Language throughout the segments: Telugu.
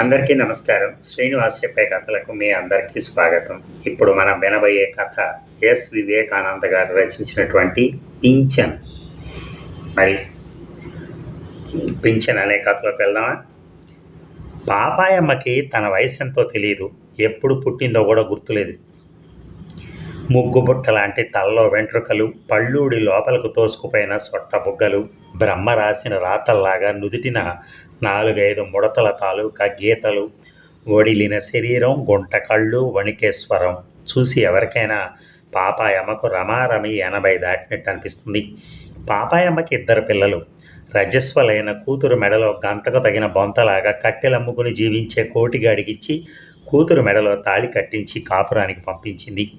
అందరికీ నమస్కారం. శ్రీనివాస్ చెప్పే కథలకు మీ అందరికీ స్వాగతం. ఇప్పుడు మనం వినబోయే కథ ఎస్. వివేకానంద గారు రచించినటువంటి పింఛన్. మరి పింఛన్ అనే కథలోకి వెళ్దామా? పాపాయమ్మకి తన వయసు ఎంతో తెలియదు ఎప్పుడు పుట్టిందో కూడా గుర్తులేదు. ముగ్గు బుట్ట లాంటి తలలో వెంట్రుకలు పళ్ళూడి లోపలకు తోసుకుపోయిన సొట్ట బుగ్గలు బ్రహ్మ రాసిన రాతల్లాగా నుదిటిన నాలుగైదు ముడతల తాలూకా గీతలు ఒడిలిన శరీరం గుంట కళ్ళు వణికేశ్వరం. చూసి ఎవరికైనా పాపాయమ్మకు రమారమి ఎనభై దాటినట్టు అనిపిస్తుంది. పాపాయమ్మకి ఇద్దరు పిల్లలు. రజస్వలైన కూతురు మెడలో గంతకు తగిన బొంతలాగా కట్టెలమ్ముకుని జీవించే కోటిగాడికిచ్చి కూతురు మెడలో తాళి కట్టించి కాపురానికి పంపించింది.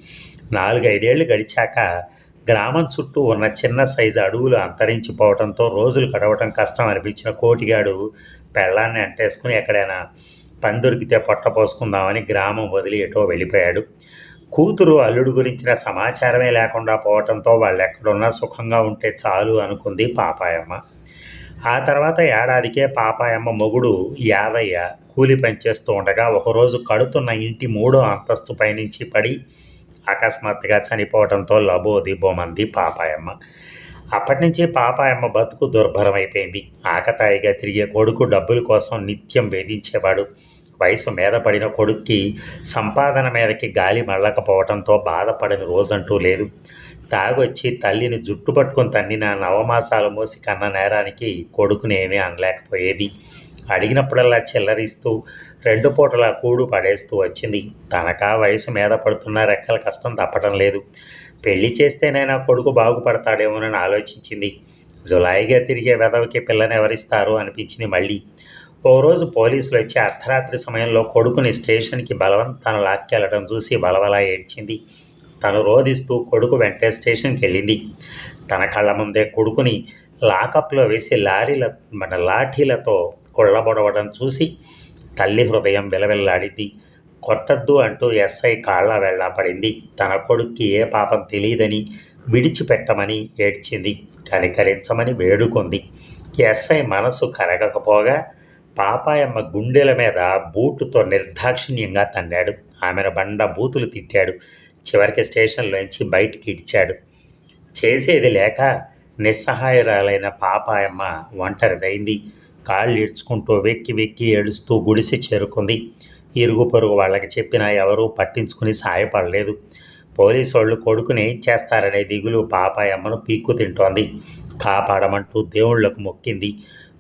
నాలుగైదేళ్ళు గడిచాక గ్రామం చుట్టూ ఉన్న చిన్న సైజు అడవులు అంతరించిపోవడంతో రోజులు గడవటం కష్టం అనిపించిన కోటిగాడు పెళ్ళాన్ని అంటేసుకుని ఎక్కడైనా పని దొరికితే పొట్ట పోసుకుందామని గ్రామం వదిలి ఎటో వెళ్ళిపోయాడు. కూతురు అల్లుడు గురించిన సమాచారమే లేకుండా పోవటంతో వాళ్ళు ఎక్కడున్నా సుఖంగా ఉంటే చాలు అనుకుంది పాపాయమ్మ. ఆ తర్వాత ఏడాదికే పాపాయమ్మ మొగుడు యాదయ్య కూలి పనిచేస్తూ ఉండగా ఒకరోజు కడుతున్న ఇంటి మూడో అంతస్తు పైనుంచి పడి అకస్మాత్తుగా చనిపోవడంతో లబోది లబోదిబోమంది పాపాయమ్మ. అప్పటి నుంచి పాపాయమ్మ బతుకు దుర్భరమైపోయింది. ఆకతాయిగా తిరిగే కొడుకు డబ్బుల కోసం నిత్యం వేధించేవాడు. వయసు మీద పడిన కొడుక్కి సంపాదన మీదకి గాలి మళ్ళకపోవడంతో బాధపడని రోజంటూ లేదు. తాగొచ్చి తల్లిని జుట్టు పట్టుకొని తన్నిన నవమాసాలు మోసి కన్న నేరానికి కొడుకునేమీ అనలేకపోయేది. అడిగినప్పుడల్లా చిల్లరిస్తూ రెండు పూటల కూడు పడేస్తూ వచ్చింది. తనకా వయసు మీద పడుతున్న రెక్కల కష్టం తప్పటం లేదు. పెళ్ళి చేస్తేనైనా కొడుకు బాగుపడతాడేమోనని ఆలోచించింది. జులాయిగా తిరిగే వెదవకి పిల్లని ఎవరిస్తారు అనిపించింది మళ్ళీ. ఓ రోజు పోలీసులు వచ్చి అర్ధరాత్రి సమయంలో కొడుకుని స్టేషన్కి బలవంతాన లాక్కెళ్ళడం చూసి బలవలా ఏడ్చింది. తను రోధిస్తూ కొడుకు వెంటే స్టేషన్కి వెళ్ళింది తన కళ్ళ ముందే కొడుకుని లాకప్లో వేసి లారీల మన లాఠీలతో కొళ్ళబొడవడం చూసి తల్లి హృదయం విలవిల్లాడింది. కొట్టద్దు అంటూ ఎస్ఐ కాళ్ళ వెళ్ళా పడింది తన కొడుక్కి ఏ పాపం తెలియదని విడిచిపెట్టమని ఏడ్చింది. కనికరించమని వేడుకుంది. ఎస్ఐ మనసు కరగకపోగా పాపాయమ్మ గుండెల మీద బూటుతో నిర్దాక్షిణ్యంగా తన్నాడు. ఆమెను బండ బూతులు తిట్టాడు. చివరికి స్టేషన్లోంచి బయటికి ఇడ్చాడు. చేసేది లేక నిస్సహాయురాలైన పాపాయమ్మ ఒంటరిదైంది. కాళ్ళు ఈడ్చుకుంటూ వెక్కి వెక్కి ఏడుస్తూ గుడిసి చేరుకుంది. ఇరుగు పొరుగు వాళ్ళకి చెప్పినా ఎవరూ పట్టించుకుని సాయపడలేదు. పోలీసు వాళ్ళు కొడుకుని ఏం చేస్తారనే దిగులు పాపాయమ్మను పీక్కు తింటోంది. కాపాడమంటూ దేవుళ్ళకు మొక్కింది.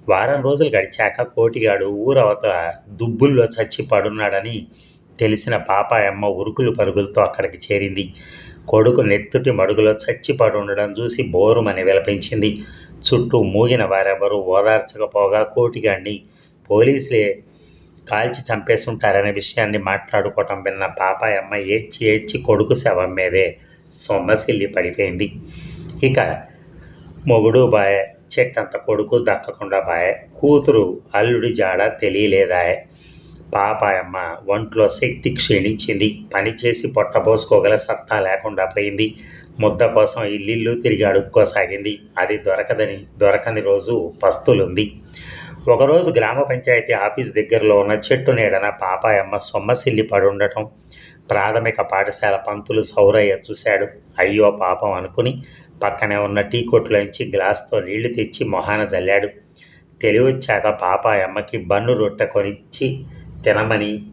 వారం రోజులు గడిచాక కోటిగాడు ఊరవత దుబ్బుల్లో చచ్చి పడున్నాడని తెలిసిన పాపాయమ్మ ఉరుకులు పరుగులతో అక్కడికి చేరింది. కొడుకు నెత్తుటి మడుగులో చచ్చి పడుండడం చూసి బోరుమని విలపించింది. చుట్టూ మూగిన వారెవరూ ఓదార్చకపోగా కోటిగాన్ని పోలీసులే కాల్చి చంపేస్తుంటారనే విషయాన్ని మాట్లాడుకోవటం విన్న పాపాయమ్మ ఏడ్చి ఏడ్చి కొడుకు శవం మీదే సొమ్మసిల్లి పడిపోయింది. ఇక మొగుడు బాయ చెట్టంత కొడుకు దక్కకుండా బాయ కూతురు అల్లుడి జాడ తెలియలేదాయ. పాపాయమ్మ ఒంట్లో శక్తి క్షీణించింది. పనిచేసి పొట్టబోసుకోగల సత్తా లేకుండా పోయింది. ముద్ద కోసం ఇల్లిల్లు తిరిగి అడుక్కోసాగింది అది దొరకదని దొరకని రోజు పస్తులుంది. ఒకరోజు గ్రామ పంచాయతీ ఆఫీస్ దగ్గరలో ఉన్న చెట్టు నీడన పాపాయమ్మ సొమ్మసిల్లి పడుండటం ప్రాథమిక పాఠశాల పంతులు సౌరయ్య చూశాడు. అయ్యో పాపం అనుకుని పక్కనే ఉన్న టీ కొట్లోంచి గ్లాస్తో నీళ్ళు తెచ్చి మొహాన జల్లాడు. తెలివచ్చాక పాపాయమ్మకి బన్ను రొట్టె కొనిచ్చి తినమని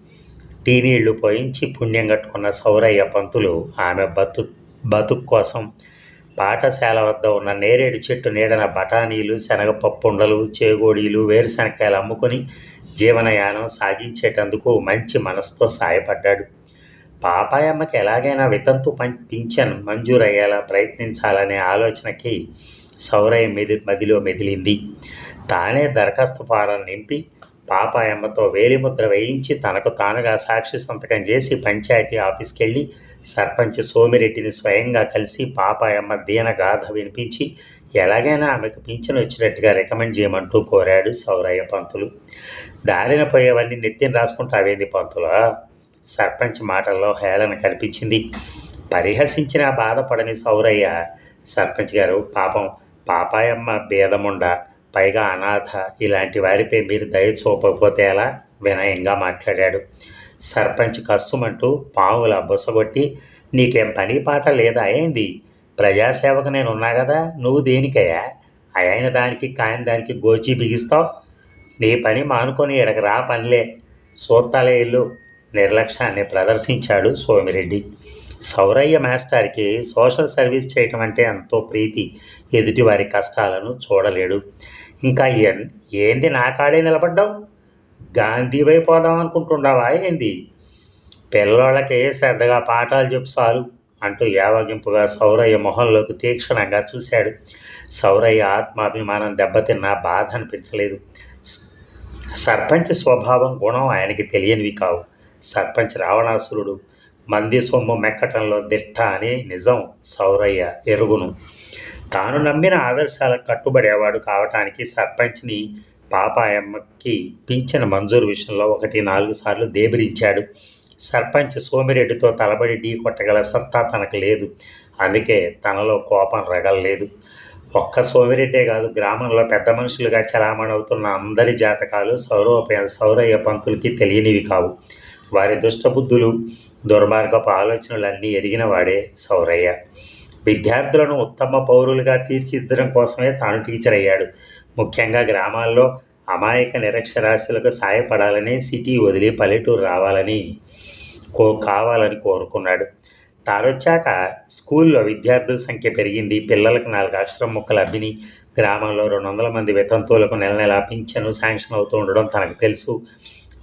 టీ నీళ్ళు పోయించి పుణ్యం కట్టుకున్న సౌరయ్య పంతులు ఆమె బతు బతుకు కోసం పాఠశాల వద్ద ఉన్న నేరేడు చెట్టు నీడన బఠానీలు శనగపప్పుండలు చేగోడీలు వేరుశనక్కాయలు అమ్ముకొని జీవనయానం సాగించేటందుకు మంచి మనసుతో సాయపడ్డాడు. పాపాయమ్మకి ఎలాగైనా వితంతు పం- పింఛన్ మంజూరయ్యేలా ప్రయత్నించాలనే ఆలోచనకి సౌరయ్య మెది మదిలో మెదిలింది. తానే దరఖాస్తు ఫారం నింపి పాపాయమ్మతో వేలిముద్ర వేయించి తనకు తానుగా సాక్షి సంతకం చేసి పంచాయతీ ఆఫీస్కి వెళ్ళి సర్పంచ్ సోమిరెడ్డిని స్వయంగా కలిసి పాపాయమ్మ దీన గాథ వినిపించి ఎలాగైనా ఆమెకు పింఛను వచ్చినట్టుగా రికమెండ్ చేయమంటూ కోరాడు సౌరయ్య పంతులు. దారిన పోయేవన్నీ నెత్తిన అవేది పంతులా? సర్పంచ్ మాటల్లో హేళన కనిపించింది పరిహసించిన బాధపడని సౌరయ్య సర్పంచ్ గారు పాపం పాపాయమ్మ భేదముండా పైగా అనాథ ఇలాంటి వారిపై మీరు దయ చూపకపోతే ఎలా? వినయంగా మాట్లాడాడు. సర్పంచ్ కస్సుమంటూ పావుల బుసగొట్టి నీకేం పని పాట లేదా ఏంది? ప్రజాసేవకు నేను ఉన్నా కదా నువ్వు దేనికయ్యా? అయిన దానికి కాయన దానికి గోచి బిగిస్తావు? నీ పని మానుకొని ఇక్కడికి రా పనిలే. సూత్తాలే ఇల్లు. నిర్లక్ష్యాన్ని ప్రదర్శించాడు సోమిరెడ్డి. సౌరయ్య మాస్టర్కి సోషల్ సర్వీస్ చేయటం అంటే ఎంతో ప్రీతి. ఎదుటివారి కష్టాలను చూడలేడు. ఇంకా ఏంది నా కాడే నిలబడ్డావు? గాంధీ పోదాం అనుకుంటుండవా ఏంది? పిల్లోళ్ళకి శ్రద్ధగా పాఠాలు చెప్పు చాలు అంటూ యావగింపుగా సౌరయ్య మొహంలోకి తీక్షణంగా చూశాడు. సౌరయ్య ఆత్మాభిమానం దెబ్బతిన్నా బాధ అనిపించలేదు. సర్పంచ్ స్వభావం గుణం ఆయనకి తెలియనివి కావు. సర్పంచ్ రావణాసురుడు మంది సొమ్ము మెక్కటంలో దిట్ట అని నిజం సౌరయ్య ఎరుగును. తాను నమ్మిన ఆదర్శాలకు కట్టుబడేవాడు కావటానికి సర్పంచ్ని పాపాయమ్మకి పింఛన మంజూరు విషయంలో ఒకటి నాలుగు సార్లు దేబిరించాడు. సర్పంచ్ సోమిరెడ్డితో తలబడి ఢీ కొట్టగల సత్తా తనకు లేదు. అందుకే తనలో కోపం రగలలేదు. ఒక్క సోమిరెడ్డే కాదు గ్రామంలో పెద్ద మనుషులుగా చలామణవుతున్న అందరి జాతకాలు సౌరవ సౌరయ్య పంతులకి తెలియనివి కావు. వారి దుష్టబుద్ధులు దుర్మార్గపు ఆలోచనలన్నీ ఎరిగిన వాడే సౌరయ్య. విద్యార్థులను ఉత్తమ పౌరులుగా తీర్చిదిద్దడం కోసమే తాను టీచర్ అయ్యాడు. ముఖ్యంగా గ్రామాల్లో అమాయక నిరక్షరాస్యులకు సాయపడాలని సిటీ వదిలి పల్లెటూరు రావాలని కో కావాలని కోరుకున్నాడు. తానొచ్చాక స్కూల్లో విద్యార్థుల సంఖ్య పెరిగింది. పిల్లలకు నాలుగు అక్షరం ముక్కలు అబ్బిని గ్రామంలో రెండు వందల మంది వితంతువులకు నెల నెలా పింఛను శాంక్షన్ అవుతూ ఉండడం తనకు తెలుసు.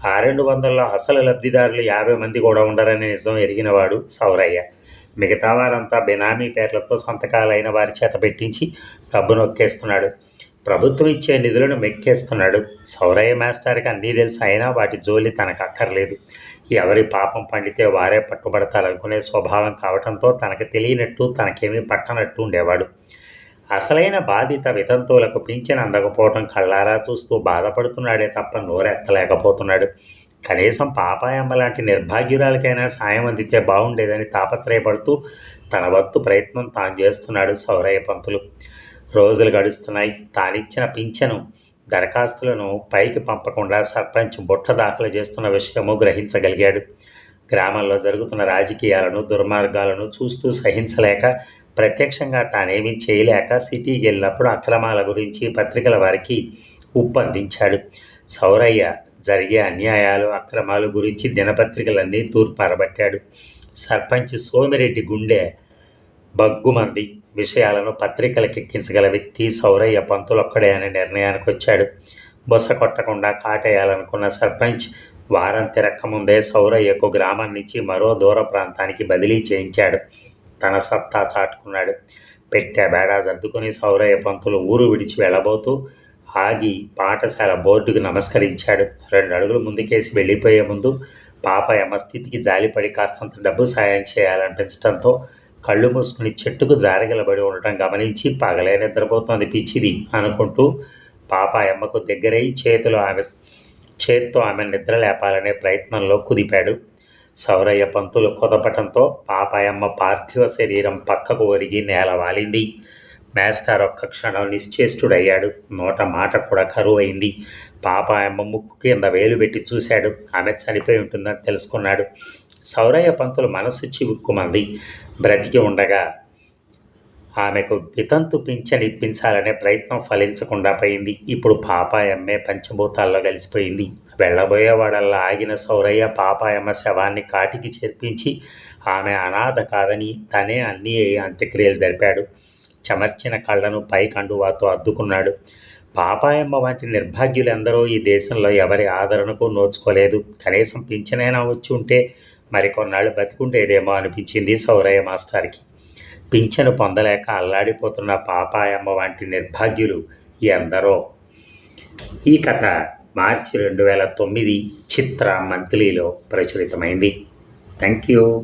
ఆ రెండు వందల్లో అసలు లబ్ధిదారులు యాభై మంది కూడా ఉండరనే నిజం ఎరిగినవాడు సౌరయ్య. మిగతా వారంతా బినామీ పేర్లతో సంతకాలైన వారి చేత పెట్టించి డబ్బు నొక్కేస్తున్నాడు. ప్రభుత్వం ఇచ్చే నిధులను మెక్కేస్తున్నాడు. సౌరయ్య మాస్టర్కి అన్నీ తెలుసు అయినా వాటి జోలి తనకు అక్కర్లేదు. ఎవరి పాపం పండితే వారే పట్టుబడతారనుకునే స్వభావం కావటంతో తనకు తెలియనట్టు తనకేమీ పట్టనట్టు ఉండేవాడు. అసలైన బాధిత వితంతువులకు పింఛన్ అందకపోవటం కళ్ళారా చూస్తూ బాధపడుతున్నాడే తప్ప నోరెత్తలేకపోతున్నాడు. కనీసం పాపాయమ్మ లాంటి నిర్భాగ్యురాలకైనా సాయం అందితే బాగుండేదని తాపత్రయపడుతూ తన వత్తు ప్రయత్నం తాను చేస్తున్నాడు సౌరయ్య పంతులు. రోజులు గడుస్తున్నాయి. తానిచ్చిన పింఛను దరఖాస్తులను పైకి పంపకుండా సర్పంచ్ బుట్ట దాఖలు చేస్తున్న విషయము గ్రహించగలిగాడు. గ్రామంలో జరుగుతున్న రాజకీయాలను దుర్మార్గాలను చూస్తూ సహించలేక ప్రత్యక్షంగా తానేమీ చేయలేక సిటీకి వెళ్ళినప్పుడు అక్రమాల గురించి పత్రికల వారికి ఉప్పందించాడు. సౌరయ్య జరిగే అన్యాయాలు అక్రమాలు గురించి దినపత్రికలన్నీ తూర్పారబట్టాడు. సర్పంచ్ సోమిరెడ్డి గుండె బగ్గుమంది విషయాలను పత్రికలకెక్కించగల వ్యక్తి సౌరయ్య పంతులొక్కడే అనే నిర్ణయానికి వచ్చాడు బొస కొట్టకుండా కాటేయాలనుకున్న సర్పంచ్ వారం తిరక్క ముందే సౌరయ్యకు గ్రామం నుంచి మరో దూర ప్రాంతానికి బదిలీ చేయించాడు. తన సత్తా చాటుకున్నాడు. పెట్టే బేడా సర్దుకుని సౌరయ్య పంతులు ఊరు విడిచి వెళ్ళబోతూ ఆగి పాఠశాల బోర్డుకు నమస్కరించాడు. రెండు అడుగులు ముందుకేసి వెళ్ళిపోయే ముందు పాప స్థితికి జాలిపడి కాస్తంత డబ్బు సాయం చేయాలనిపించడంతో కళ్ళు మూసుకుని చెట్టుకు జారగలబడి ఉండటం గమనించి పగలే నిద్రపోతోంది పిచ్చిది అనుకుంటూ పాపాయమ్మకు దగ్గరై చేతిలో ఆమె చేత్తో ఆమె నిద్ర లేపాలనే ప్రయత్నంలో కుదిపాడు. సౌరయ్య పంతులు కుదపటంతో పాపాయమ్మ పార్థివ శరీరం పక్కకు ఒరిగి నేల వాలింది. మేస్టార్ ఒక్క క్షణం నిశ్చేష్టుడయ్యాడు. నోట మాట కూడా కరువు అయింది పాపాయమ్మ ముక్కు కింద వేలు పెట్టి చూశాడు. ఆమె చనిపోయి ఉంటుందని తెలుసుకున్నాడు. సౌరయ్య పంతులు మనసు చివుక్కుమంది. బ్రతికి ఉండగా ఆమెకు వితంతు పింఛన్ ఇప్పించాలనే ప్రయత్నం ఫలించకుండా పోయింది. ఇప్పుడు పాపాయమ్మే పంచభూతాల్లో కలిసిపోయింది వెళ్ళబోయేవాడల్లా ఆగిన సౌరయ్య పాపాయమ్మ శవాన్ని కాటికి చేర్పించి ఆమె అనాథ కాదని తనే అన్ని అంత్యక్రియలు జరిపాడు. చెమర్చిన కళ్ళను పై కండువాతో అద్దుకున్నాడు. పాపాయమ్మ వంటి నిర్భాగ్యులెందరూ ఈ దేశంలో ఎవరి ఆదరణకు నోచుకోలేదు. కనీసం పింఛనైనా వచ్చి ఉంటే మరికొన్నాళ్ళు బతికుండేదేమో అనిపించింది సౌరయ్య మాస్టర్కి. పింఛను పొందలేక అల్లాడిపోతున్న పాపాయమ్మ వంటి నిర్భాగ్యులు ఎందరో. ఈ కథ మార్చి రెండు వేల తొమ్మిది చిత్ర మంత్లీలో ప్రచురితమైంది. Thank you